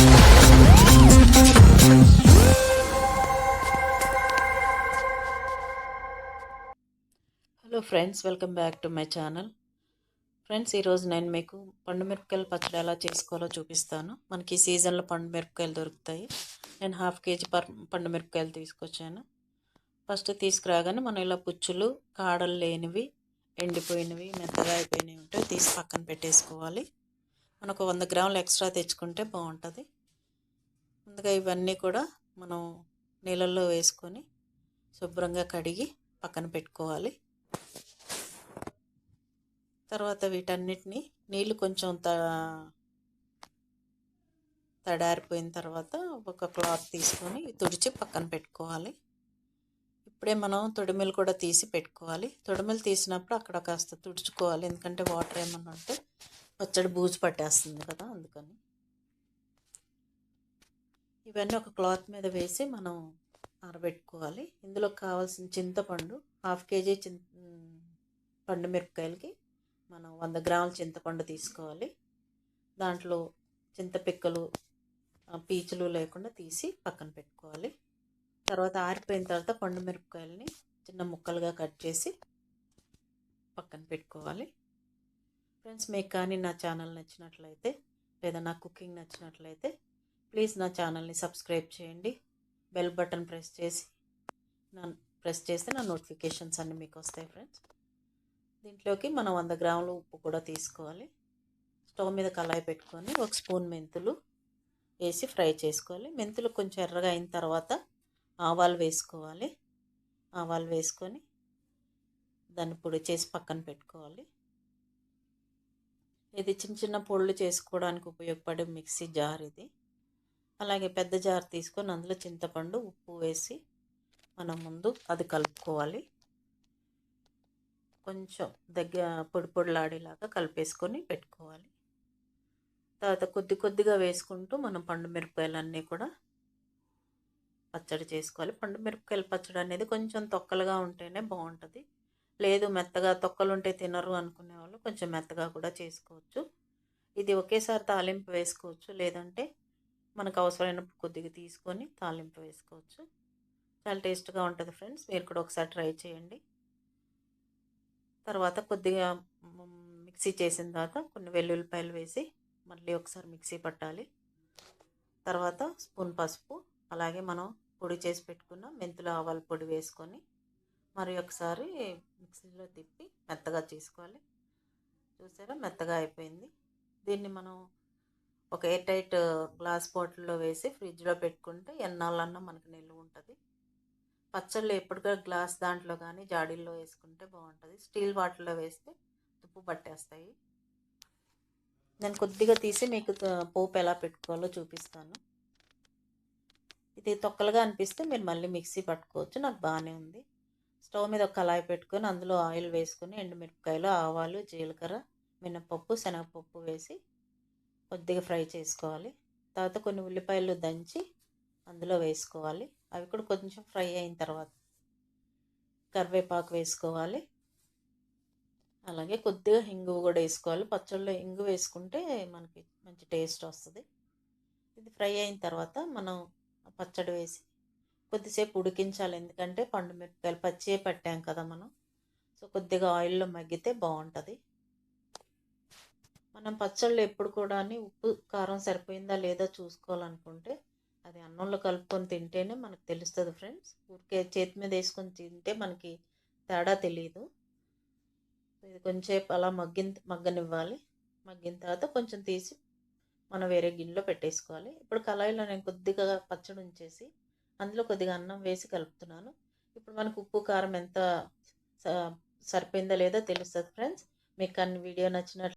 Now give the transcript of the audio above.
Hello friends welcome back to my channel friends ఈరోజు నేను మీకు పండు మిరపకాయల పచ్చడి ఎలా చేసుకోవాలో చూపిస్తాను. మనకి ఈ సీజన్లో పండు మిరపకాయలు దొరుకుతాయి. నేను హాఫ్ కేజీ పర్ పండు మిరపకాయలు తీసుకొచ్చాను. ఫస్ట్ తీసుకురాగానే మనం ఇలా పుచ్చులు కాడలు లేనివి ఎండిపోయినవి మెత్తగా అయిపోయినవి ఉంటే తీసి పక్కన పెట్టేసుకోవాలి. మనకు వంద గ్రాములు ఎక్స్ట్రా తెచ్చుకుంటే బాగుంటుంది. ముందుగా ఇవన్నీ కూడా మనం నీళ్ళల్లో వేసుకొని శుభ్రంగా కడిగి పక్కన పెట్టుకోవాలి. తర్వాత వీటన్నిటిని నీళ్ళు కొంచెం త తడారిపోయిన తర్వాత ఒక క్లాత్ తీసుకొని తుడిచి పక్కన పెట్టుకోవాలి. ఇప్పుడే మనం తొడిమెలు కూడా తీసి పెట్టుకోవాలి. తొడిమెలు తీసినప్పుడు అక్కడ కాస్త తుడుచుకోవాలి. ఎందుకంటే వాటర్ ఏమన్నా ఉంటే పచ్చడి బూజు పట్టేస్తుంది కదా అందుకని. ఇవన్నీ ఒక క్లాత్ మీద వేసి మనం ఆరబెట్టుకోవాలి. ఇందులో కావాల్సిన చింతపండు హాఫ్ కేజీ చిన్ పండు మిరపకాయలకి మనం వంద గ్రాముల చింతపండు తీసుకోవాలి. దాంట్లో చింతపిక్కలు పీచులు లేకుండా తీసి పక్కన పెట్టుకోవాలి. తర్వాత ఆరిపోయిన తర్వాత పండు మిరపకాయలని చిన్న ముక్కలుగా కట్ చేసి పక్కన పెట్టుకోవాలి. ఫ్రెండ్స్ మీకు కానీ నా ఛానల్ నచ్చినట్లయితే లేదా నా కుకింగ్ నచ్చినట్లయితే ప్లీజ్ నా ఛానల్ని సబ్స్క్రైబ్ చేయండి. బెల్ బటన్ ప్రెస్ చేసి నా ప్రెస్ చేస్తే నా నోటిఫికేషన్స్ అన్నీ మీకు వస్తాయి ఫ్రెండ్స్ దీంట్లోకి మనం వంద గ్రాములు ఉప్పు కూడా తీసుకోవాలి. స్టవ్ మీద కళాయి పెట్టుకొని ఒక స్పూన్ మెంతులు వేసి ఫ్రై చేసుకోవాలి. మెంతులు కొంచెం ఎర్రగా అయిన తర్వాత ఆవాలు వేసుకోవాలి. ఆవాలు వేసుకొని దాన్ని పొడి చేసి పక్కన పెట్టుకోవాలి. ఇది చిన్న చిన్న పొళ్ళు చేసుకోవడానికి ఉపయోగపడే మిక్సీ జార్ ఇది. అలాగే పెద్ద జార్ తీసుకొని అందులో చింతపండు ఉప్పు వేసి మనం ముందు అది కలుపుకోవాలి. కొంచెం దగ్గర పొడి పొడిలాడేలాగా కలిపేసుకొని పెట్టుకోవాలి. తర్వాత కొద్ది కొద్దిగా వేసుకుంటూ మనం పండు మిరపకాయలన్నీ కూడా పచ్చడి చేసుకోవాలి. పండు మిరపకాయల పచ్చడి అనేది కొంచెం తొక్కలుగా ఉంటేనే బాగుంటుంది. లేదు మెత్తగా తొక్కలు ఉంటే తినరు అనుకునే వాళ్ళు కొంచెం మెత్తగా కూడా చేసుకోవచ్చు. ఇది ఒకేసారి తాలింపు వేసుకోవచ్చు. లేదంటే మనకు అవసరమైనప్పుడు కొద్దిగా తీసుకొని తాలింపు వేసుకోవచ్చు. చాలా టేస్ట్గా ఉంటుంది ఫ్రెండ్స్. మీరు కూడా ఒకసారి ట్రై చేయండి. తర్వాత కొద్దిగా మిక్సీ చేసిన తర్వాత కొన్ని వెల్లుల్లిపాయలు వేసి మళ్ళీ ఒకసారి మిక్సీ పట్టాలి. తర్వాత స్పూన్ పసుపు అలాగే మనం పొడి చేసి పెట్టుకున్న మెంతుల ఆవాల పొడి వేసుకొని మరి ఒకసారి మిక్సీలో తిప్పి మెత్తగా చేసుకోవాలి. చూసారా? మెత్తగా అయిపోయింది. దీన్ని మనం ఒక ఎయిర్ టైట్ గ్లాస్ బాటిల్లో వేసి ఫ్రిడ్జ్లో పెట్టుకుంటే ఎన్నాళ్ళన్నా మనకు నిల్వ ఉంటుంది. పచ్చళ్ళు ఎప్పటికో గ్లాస్ దాంట్లో కానీ జాడీల్లో వేసుకుంటే బాగుంటుంది. స్టీల్ వాటిల్లో వేస్తే తుప్పు పట్టేస్తాయి. నేను కొద్దిగా తీసి మీకు పోపు ఎలా పెట్టుకోవాలో చూపిస్తాను. ఇది తొక్కలుగా అనిపిస్తే మీరు మళ్ళీ మిక్సీ పట్టుకోవచ్చు. నాకు బాగానే ఉంది. స్టవ్ మీద ఒక కళాయి పెట్టుకొని అందులో ఆయిల్ వేసుకొని ఎండుమిరపకాయలు ఆవాలు జీలకర్ర మినపప్పు శనగపప్పు వేసి కొద్దిగా ఫ్రై చేసుకోవాలి. తర్వాత కొన్ని ఉల్లిపాయలు దంచి అందులో వేసుకోవాలి. అవి కూడా కొంచెం ఫ్రై అయిన తర్వాత కరివేపాకు వేసుకోవాలి. అలాగే కొద్దిగా ఇంగు కూడా వేసుకోవాలి. పచ్చళ్ళలో ఇంగు వేసుకుంటే మనకి మంచి టేస్ట్ వస్తుంది. ఇది ఫ్రై అయిన తర్వాత మనం పచ్చడి వేసి కొద్దిసేపు ఉడికించాలి. ఎందుకంటే పండు మిరపకాయలు పచ్చే పట్టాం కదా మనం. సో కొద్దిగా ఆయిల్లో మగ్గితే బాగుంటుంది. మనం పచ్చళ్ళు ఎప్పుడు కూడా ఉప్పు కారం సరిపోయిందా లేదా చూసుకోవాలనుకుంటే అది అన్నంలో కలుపుకొని తింటేనే మనకు తెలుస్తుంది ఫ్రెండ్స్. ఊరికే చేతి మీద వేసుకొని తింటే మనకి తేడా తెలియదు ఇది కొంచెంసేపు అలా మగ్గిన మగ్గనివ్వాలి. మగ్గిన తర్వాత కొంచెం తీసి మనం వేరే గిన్నెలో పెట్టేసుకోవాలి. ఇప్పుడు కళాయిలో నేను కొద్దిగా పచ్చడి ఉంచేసి అందులో కొద్దిగా అన్నం వేసి కలుపుతున్నాను. ఇప్పుడు మనకు ఉప్పు కారం ఎంత సరిపోయిందో లేదో తెలుస్తుంది ఫ్రెండ్స్. మీకు అన్ని వీడియో నచ్చినట్లు